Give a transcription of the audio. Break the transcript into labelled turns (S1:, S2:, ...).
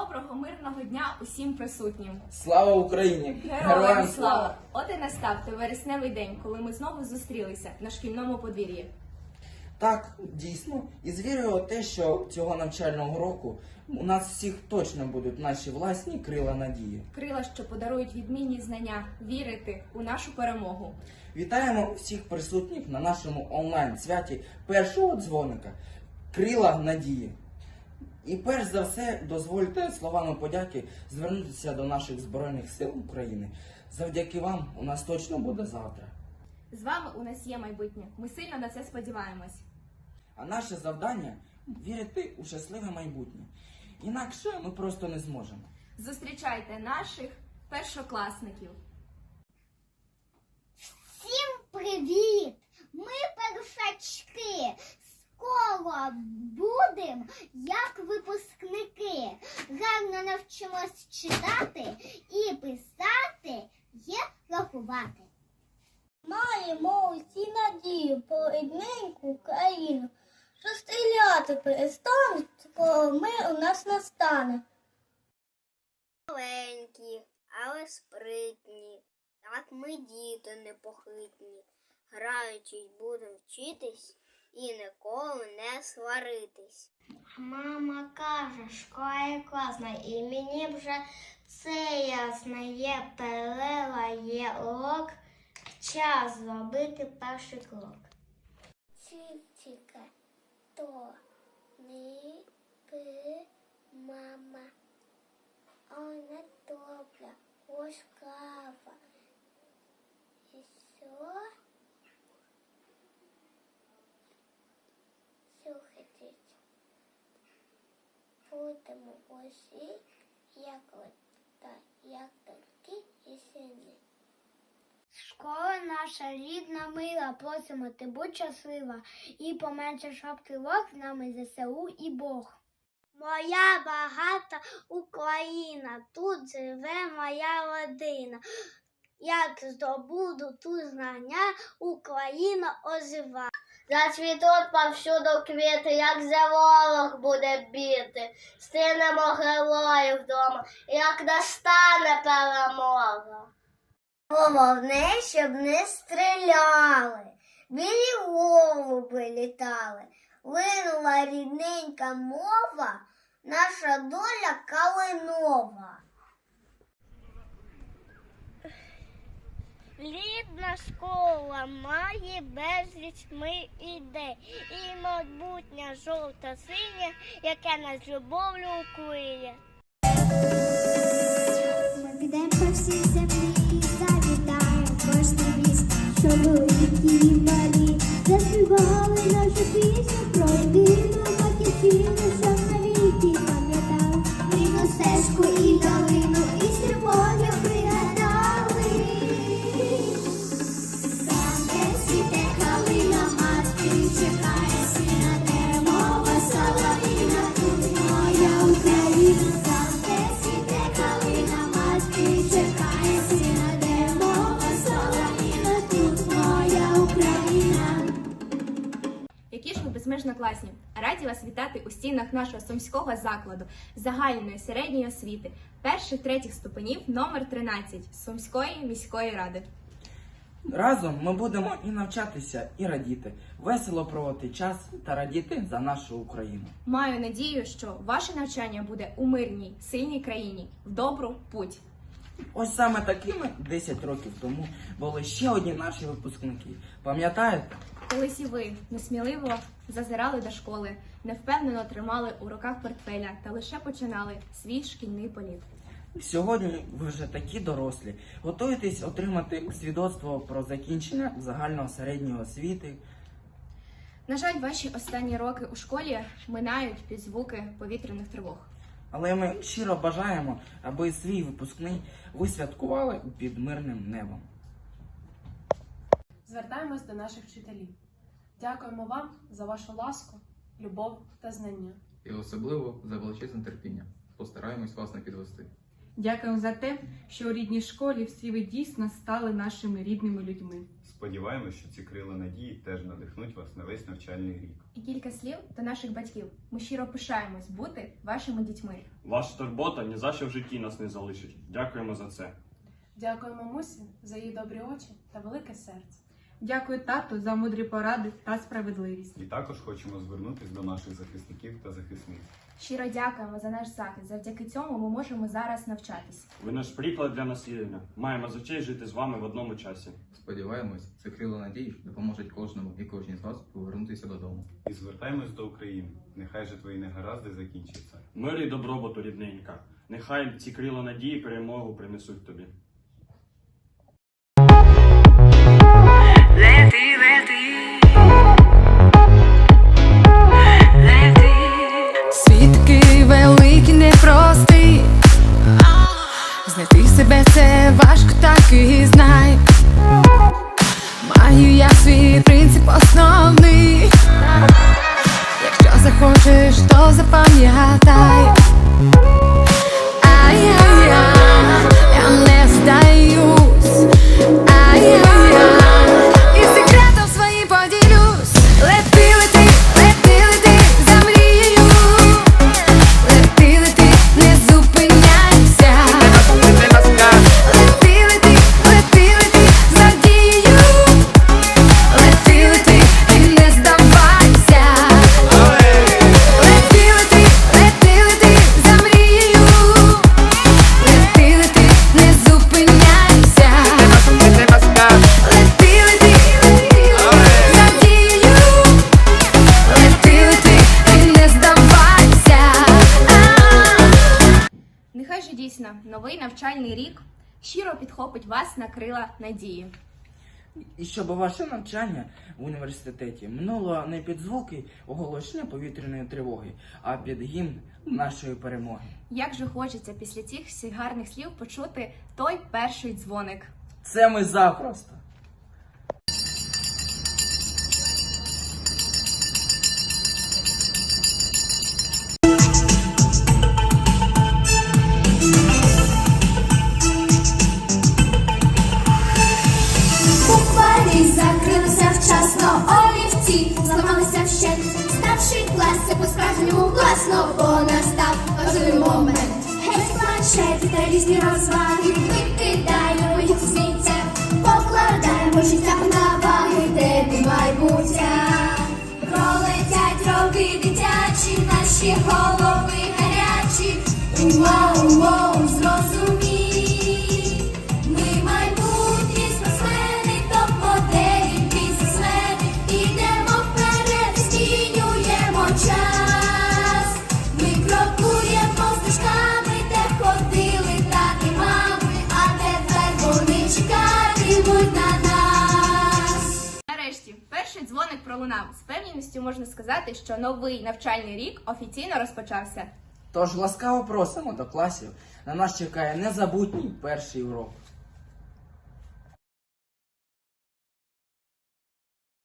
S1: Доброго мирного дня усім присутнім.
S2: Слава Україні!
S1: Героям слава! От і настав той вересневий день, коли ми знову зустрілися на шкільному подвір'ї.
S2: Так, дійсно. І з вірою у те, що цього навчального року у нас всіх точно будуть наші власні крила надії.
S1: Крила, що подарують відмінні знання, вірити у нашу перемогу.
S2: Вітаємо всіх присутніх на нашому онлайн-святі першого дзвоника Крила надії. І перш за все, дозвольте словами подяки звернутися до наших Збройних сил України. Завдяки вам у нас точно буде завтра.
S1: З вами у нас є майбутнє. Ми сильно на це сподіваємось.
S2: А наше завдання вірити у щасливе майбутнє. Інакше ми просто не зможемо.
S1: Зустрічайте наших першокласників.
S3: Всім привіт! Ми першачки. Скоро будемо як випускники. Гарно навчимось читати і писати і рахувати. Маємо усі надію про рідненьку країну, що стріляти перестануть, коли мир у нас настане.
S4: Маленькі, але спритні. Так ми діти непохитні. Граючись будемо вчитись і ніколи не сваритись.
S3: Мама каже, школа класна, і мені вже це ясно. Є перерва, є урок, час зробити перший крок. Чичика, то не пи, мама. Вона добра, ось кава. І що? Слухайте. Будемо усі, як та, як доньки і сини. Школа наша рідна мила, просимо ти будь щаслива і поменше щоб тривог з нами ЗСУ і Бог. Моя багата Україна, тут живе моя родина. Як здобуду тут знання, Україна ожива. Зацвітуть повсюду квіти, як за ворог буде біти. Стинемо героїв вдома, як настане перемога. Головне, щоб не стріляли, білі голуби літали. Линула рідненька мова, наша доля калинова. Рідна школа має безліч ми ідей, і майбутня жовта синя, яке нас любов'ю кує.
S5: Ми підемо по всій землі і завітаємо кожне місто, що великі малі. Заспівали
S1: Які безмежно класні! Раді вас вітати у стінах нашого сумського закладу загальної середньої освіти перших третіх ступенів номер 13 Сумської міської ради.
S2: Разом ми будемо і навчатися, і радіти, весело проводити час та радіти за нашу Україну.
S1: Маю надію, що ваше навчання буде у мирній, сильній країні в добру путь.
S2: Ось саме такими 10 років тому були ще одні наші випускники. Пам'ятаєте?
S1: Колись і ви несміливо зазирали до школи, невпевнено тримали у руках портфеля та лише починали свій шкільний політ.
S2: Сьогодні ви вже такі дорослі, готуєтесь отримати свідоцтво про закінчення загального середньої освіти.
S1: На жаль, ваші останні роки у школі минають під звуки повітряних тривог.
S2: Але ми щиро бажаємо, аби свій випускний ви святкували під мирним небом.
S6: Звертаємось до наших вчителів. Дякуємо вам за вашу ласку, любов та знання.
S7: і особливо за величезне терпіння. Постараємось вас не підвести. Дякуємо за те, що у рідній школі всі ви дійсно стали нашими рідними людьми.
S8: Сподіваємось, що ці крила надії теж надихнуть вас на весь навчальний рік.
S1: І кілька слів до наших батьків. Ми щиро пишаємось бути вашими дітьми.
S9: Ваша турбота ні за що в житті нас не залишить. Дякуємо за це.
S6: Дякуємо мусі за її добрі очі та велике серце.
S7: Дякую тату за мудрі поради та справедливість.
S8: І також хочемо звернутися до наших захисників та захисниць.
S1: Щиро дякуємо за наш захист. Завдяки цьому ми можемо зараз навчатись.
S9: Ви наш приклад для наслідування. Маємо за честь жити з вами в одному часі.
S10: Сподіваємось, це крило надії допоможуть кожному і кожній з вас повернутися додому.
S8: І звертаємось до України. Нехай же твої негаразди закінчаться.
S9: Мир і добробуту, рідненька. Нехай ці крила надії перемогу принесуть тобі.
S11: Знайти себе це важко, так і знай. Маю я свій принцип основний. Якщо захочеш, то запам'ятай.
S1: Щиро підхопить вас на крила надії.
S2: І щоб ваше навчання в університеті минуло не під звуки оголошення повітряної тривоги, а під гімн нашої перемоги.
S1: Як же хочеться після цих всіх гарних слів почути той перший дзвоник.
S2: Це ми запросто.
S5: Це по-справжньому класно, бо настав важливий момент. Геть планшети та різні розваги, викидаємо їх сміття, покладаємо життя на ваги, де ти майбуття. Пролетять роки дитячі, наші голови гарячі. Уау, уау, зрозумій.
S1: Нарешті, перший дзвоник пролунав. З певністю можна сказати, що новий навчальний рік офіційно розпочався.
S2: Тож ласкаво просимо до класів. На нас чекає незабутній перший урок.